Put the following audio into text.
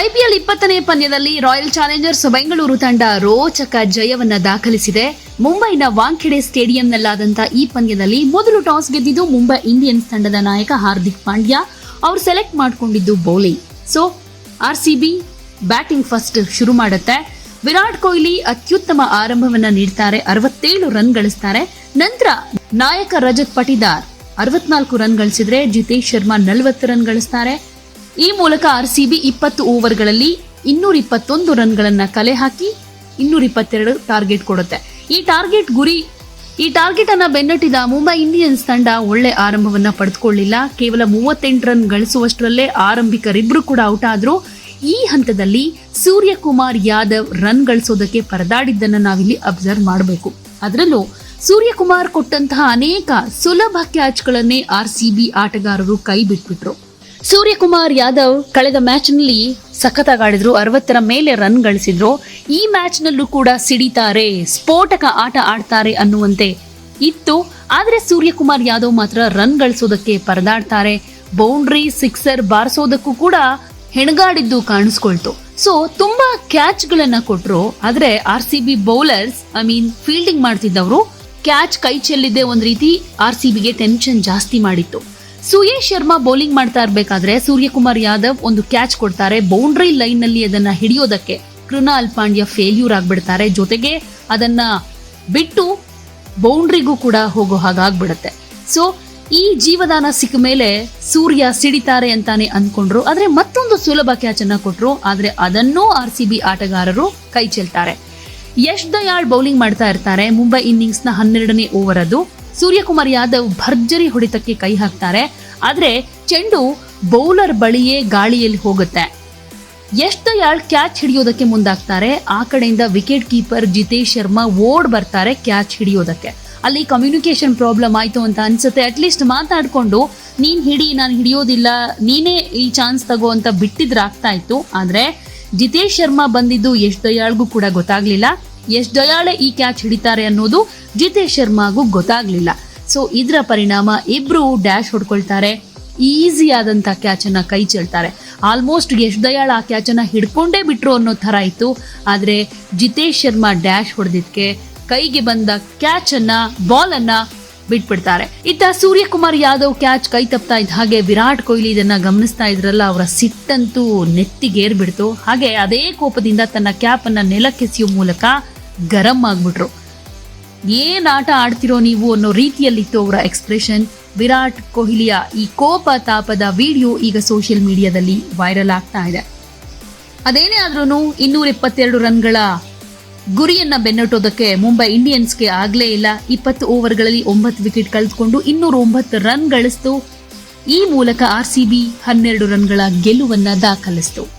IPL ಇಪ್ಪತ್ತನೇ ಪಂದ್ಯದಲ್ಲಿ royal Challengers Bengaluru ತಂಡ ರೋಚಕ ಜಯವನ್ನ ದಾಖಲಿಸಿದೆ. ಮುಂಬೈನ ವಾಂಖೆಡೆ ಸ್ಟೇಡಿಯಂನಲ್ಲಾದಂಥ ಈ ಪಂದ್ಯದಲ್ಲಿ ಮೊದಲು ಟಾಸ್ ಗೆದ್ದಿದ್ದು ಮುಂಬೈ ಇಂಡಿಯನ್ಸ್ ತಂಡದ ನಾಯಕ ಹಾರ್ದಿಕ್ ಪಾಂಡ್ಯ. ಅವರು ಸೆಲೆಕ್ಟ್ ಮಾಡಿಕೊಂಡಿದ್ದು bowling. So, R C B batting first ಶುರು ಮಾಡುತ್ತೆ. ವಿರಾಟ್ ಕೊಹ್ಲಿ ಅತ್ಯುತ್ತಮ ಆರಂಭವನ್ನ ನೀಡ್ತಾರೆ. ಅರವತ್ತೇಳು ರನ್ ಗಳಿಸ್ತಾರೆ. ನಂತರ ನಾಯಕ ರಜತ್ ಪಟಿದಾರ್ ಅರವತ್ನಾಲ್ಕು ರನ್ ಗಳಿಸಿದ್ರೆ ಜಿತೇಶ್ ಶರ್ಮಾ ನಲವತ್ತು ರನ್ ಗಳಿಸ್ತಾರೆ. ಈ ಮೂಲಕ ಆರ್ಸಿಬಿ ಇಪ್ಪತ್ತು ಓವರ್ಗಳಲ್ಲಿ ಇನ್ನೂರ ಇಪ್ಪತ್ತೊಂದು ರನ್ಗಳನ್ನು ಕಲೆ ಹಾಕಿ ಇನ್ನೂರ ಇಪ್ಪತ್ತೆರಡು ಟಾರ್ಗೆಟ್ ಕೊಡುತ್ತೆ. ಈ ಟಾರ್ಗೆಟ್ ಗುರಿ, ಈ ಟಾರ್ಗೆಟ್ ಅನ್ನು ಬೆನ್ನಟ್ಟಿದ ಮುಂಬೈ ಇಂಡಿಯನ್ಸ್ ತಂಡ ಒಳ್ಳೆ ಆರಂಭವನ್ನ ಪಡೆದುಕೊಳ್ಳಿಲ್ಲ. ಕೇವಲ ಮೂವತ್ತೆಂಟು ರನ್ ಗಳಿಸುವಷ್ಟರಲ್ಲೇ ಆರಂಭಿಕರಿಬ್ಬರು ಕೂಡ ಔಟ್ ಆದ್ರು. ಈ ಹಂತದಲ್ಲಿ ಸೂರ್ಯಕುಮಾರ್ ಯಾದವ್ ರನ್ ಗಳಿಸೋದಕ್ಕೆ ಪರದಾಡಿದ್ದನ್ನ ನಾವಿಲ್ಲಿ ಅಬ್ಸರ್ವ್ ಮಾಡಬೇಕು. ಅದರಲ್ಲೂ ಸೂರ್ಯಕುಮಾರ್ ಕೊಟ್ಟಂತಹ ಅನೇಕ ಸುಲಭ ಕ್ಯಾಚ್ಗಳನ್ನೇ ಆರ್ ಸಿ ಬಿ ಆಟಗಾರರು ಕೈ ಬಿಟ್ಬಿಟ್ರು. ಸೂರ್ಯಕುಮಾರ್ ಯಾದವ್ ಕಳೆದ ಮ್ಯಾಚ್ನಲ್ಲಿ ಸಖತ್ತಾಗಿ ಅರವತ್ತರ ಮೇಲೆ ರನ್ ಗಳಿಸಿದ್ರು. ಈ ಮ್ಯಾಚ್ನಲ್ಲೂ ಕೂಡ ಸಿಡಿತಾರೆ. ಸ್ಫೋಟಕ ಆಟ ಆಡ್ತಾರೆ ಅನ್ನುವಂತೆ ಇತ್ತು. ಆದರೆ ಸೂರ್ಯಕುಮಾರ್ ಯಾದವ್ ಮಾತ್ರ ರನ್ ಗಳಿಸೋದಕ್ಕೆ ಪರದಾಡ್ತಾರೆ. ಬೌಂಡ್ರಿ, ಸಿಕ್ಸರ್ ಬಾರಿಸೋದಕ್ಕೂ ಕೂಡ ಹೆಣಗಾಡಿದ್ದು ಕಾಣಿಸ್ಕೊಳ್ತು. ಸೊ ತುಂಬಾ ಕ್ಯಾಚ್ ಗಳನ್ನ ಕೊಟ್ರು. ಆದ್ರೆ R C B bowlers I mean fielding ಮಾಡ್ತಿದ್ದವರು catch ಕೈ ಚೆಲ್ಲಿದ್ದೆ ಒಂದ್ ರೀತಿ ಆರ್ ಸಿ ಬಿಗೆ ಟೆನ್ಷನ್ ಜಾಸ್ತಿ ಮಾಡಿತ್ತು. ಸುಯೇಶ್ ಶರ್ಮಾ ಬೌಲಿಂಗ್ ಮಾಡ್ತಾ ಇರಬೇಕಾದ್ರೆ ಸೂರ್ಯಕುಮಾರ್ ಯಾದವ್ ಒಂದು ಕ್ಯಾಚ್ ಕೊಡ್ತಾರೆ. ಬೌಂಡ್ರಿ ಲೈನ್ನಲ್ಲಿ ಅದನ್ನ ಹಿಡಿಯೋದಕ್ಕೆ ಕೃಣಾಲ್ ಪಾಂಡ್ಯ ಫೇಲ್ಯೂರ್ ಆಗ್ಬಿಡ್ತಾರೆ. ಜೊತೆಗೆ ಅದನ್ನ ಬಿಟ್ಟು ಬೌಂಡ್ರಿಗೂ ಕೂಡ ಹೋಗೋ ಹಾಗಾಗ್ಬಿಡುತ್ತೆ ಸೊ ಈ ಜೀವದಾನ ಸಿಕ್ಕ ಮೇಲೆ ಸೂರ್ಯ ಸಿಡಿತಾರೆ ಅಂತಾನೆ ಅನ್ಕೊಂಡ್ರು. ಆದ್ರೆ ಮತ್ತೊಂದು ಸುಲಭ ಕ್ಯಾಚ್ ಅನ್ನ ಕೊಟ್ರು. ಆದ್ರೆ ಅದನ್ನೂ ಆರ್ ಸಿ ಬಿ ಆಟಗಾರರು ಕೈ ಚೆಲ್ತಾರೆ. ಯಶ್ ದಯಾಳ್ ಬೌಲಿಂಗ್ ಮಾಡ್ತಾ ಇರ್ತಾರೆ. ಮುಂಬೈ ಇನ್ನಿಂಗ್ಸ್ನ ಹನ್ನೆರಡನೇ ಓವರ್ ಅದು. ಸೂರ್ಯಕುಮಾರ್ ಯಾದವ್ ಭರ್ಜರಿ ಹೊಡಿತಕ್ಕೆ ಕೈ ಹಾಕ್ತಾರೆ. ಆದ್ರೆ ಚೆಂಡು ಬೌಲರ್ ಬಳಿಯೇ ಗಾಳಿಯಲ್ಲಿ ಹೋಗುತ್ತೆ. ಎಷ್ಟು ಯಾಳ್ ಕ್ಯಾಚ್ ಹಿಡಿಯೋದಕ್ಕೆ ಮುಂದಾಗ್ತಾರೆ. ಆ ಕಡೆಯಿಂದ ವಿಕೆಟ್ ಕೀಪರ್ ಜಿತೇಶ್ ಶರ್ಮಾ ಓಡ್ ಬರ್ತಾರೆ ಕ್ಯಾಚ್ ಹಿಡಿಯೋದಕ್ಕೆ. ಅಲ್ಲಿ ಕಮ್ಯುನಿಕೇಶನ್ ಪ್ರಾಬ್ಲಮ್ ಆಯ್ತು ಅಂತ ಅನ್ಸುತ್ತೆ. ಅಟ್ಲೀಸ್ಟ್ ಮಾತಾಡ್ಕೊಂಡು, ನೀನ್ ಹಿಡಿ, ನಾನು ಹಿಡಿಯೋದಿಲ್ಲ. ನೀನೇ ಈ ಚಾನ್ಸ್ ತಗೋ ಅಂತ ಬಿಟ್ಟಿದ್ರೆ ಆಗ್ತಾ ಇತ್ತು. ಆದ್ರೆ ಜಿತೇಶ್ ಶರ್ಮಾ ಬಂದಿದ್ದು ಎಷ್ಟು ಕೂಡ ಗೊತ್ತಾಗ್ಲಿಲ್ಲ. ಯಶ್ ದಯಾಳೆ ಈ ಕ್ಯಾಚ್ ಹಿಡಿತಾರೆ ಅನ್ನೋದು ಜಿತೇಶ್ ಶರ್ಮಾಗೂ ಗೊತ್ತಾಗ್ಲಿಲ್ಲ. ಸೊ ಇದರ ಪರಿಣಾಮ ಇಬ್ರು ಡ್ಯಾಶ್ ಹೊಡ್ಕೊಳ್ತಾರೆ. ಈಸಿ ಆದಂತ ಕ್ಯಾಚ್ ಅನ್ನ ಕೈ ಚೆಲ್ತಾರೆ. ಆಲ್ಮೋಸ್ಟ್ ಯಶ್ ದಯಾಳ ಆ ಕ್ಯಾಚ್ ಅನ್ನ ಹಿಡ್ಕೊಂಡೇ ಬಿಟ್ರು ಅನ್ನೋ ತರ ಇತ್ತು. ಆದ್ರೆ ಜಿತೇಶ್ ಶರ್ಮಾ ಡ್ಯಾಶ್ ಹೊಡೆದಿದ್ಕೆ ಕೈಗೆ ಬಂದ ಕ್ಯಾಚ್ ಅನ್ನ ಬಾಲ್ ಅನ್ನ ಬಿಟ್ಬಿಡ್ತಾರೆ. ಇತ್ತ ಸೂರ್ಯಕುಮಾರ್ ಯಾದವ್ ಕ್ಯಾಚ್ ಕೈ ತಪ್ತಾ ಇದ್ದ ಹಾಗೆ ವಿರಾಟ್ ಕೊಹ್ಲಿ ಇದನ್ನ ಗಮನಿಸ್ತಾ ಇದ್ರಲ್ಲ, ಅವರ ಸಿಟ್ಟಂತೂ ನೆತ್ತಿಗೇರ್ಬಿಡ್ತು. ಹಾಗೆ ಅದೇ ಕೋಪದಿಂದ ತನ್ನ ಕ್ಯಾಪ್ ಅನ್ನ ನೆಲಕ್ಕೆಸೆಯೋ ಮೂಲಕ ಗರಂ ಆಗ್ಬಿಟ್ರು. ಏನ್ ಆಟ ಆಡ್ತಿರೋ ನೀವು ಅನ್ನೋ ರೀತಿಯಲ್ಲಿತ್ತು ಅವರ ಎಕ್ಸ್ಪ್ರೆಷನ್ ವಿರಾಟ್ ಕೊಹ್ಲಿಯ ಈ ಕೋಪ ತಾಪದ ವಿಡಿಯೋ ಈಗ ಸೋಷಿಯಲ್ ಮೀಡಿಯಾದಲ್ಲಿ ವೈರಲ್ ಆಗ್ತಾ ಇದೆ. ಅದೇನೇ ಆದ್ರೂ ಇನ್ನೂರ ಇಪ್ಪತ್ತೆರಡು ರನ್ಗಳ ಗುರಿಯನ್ನ ಬೆನ್ನಟ್ಟೋದಕ್ಕೆ ಮುಂಬೈ ಇಂಡಿಯನ್ಸ್ಗೆ ಆಗ್ಲೇ ಇಲ್ಲ. ಇಪ್ಪತ್ತು ಓವರ್ಗಳಲ್ಲಿ ಒಂಬತ್ತು ವಿಕೆಟ್ ಕಳೆದುಕೊಂಡು ಇನ್ನೂರ ಒಂಬತ್ತು ರನ್ ಗಳಿಸ್ತು. ಈ ಮೂಲಕ ಆರ್ ಸಿ ಬಿ ಹನ್ನೆರಡು ರನ್ಗಳ ಗೆಲುವನ್ನ ದಾಖಲಿಸಿತು.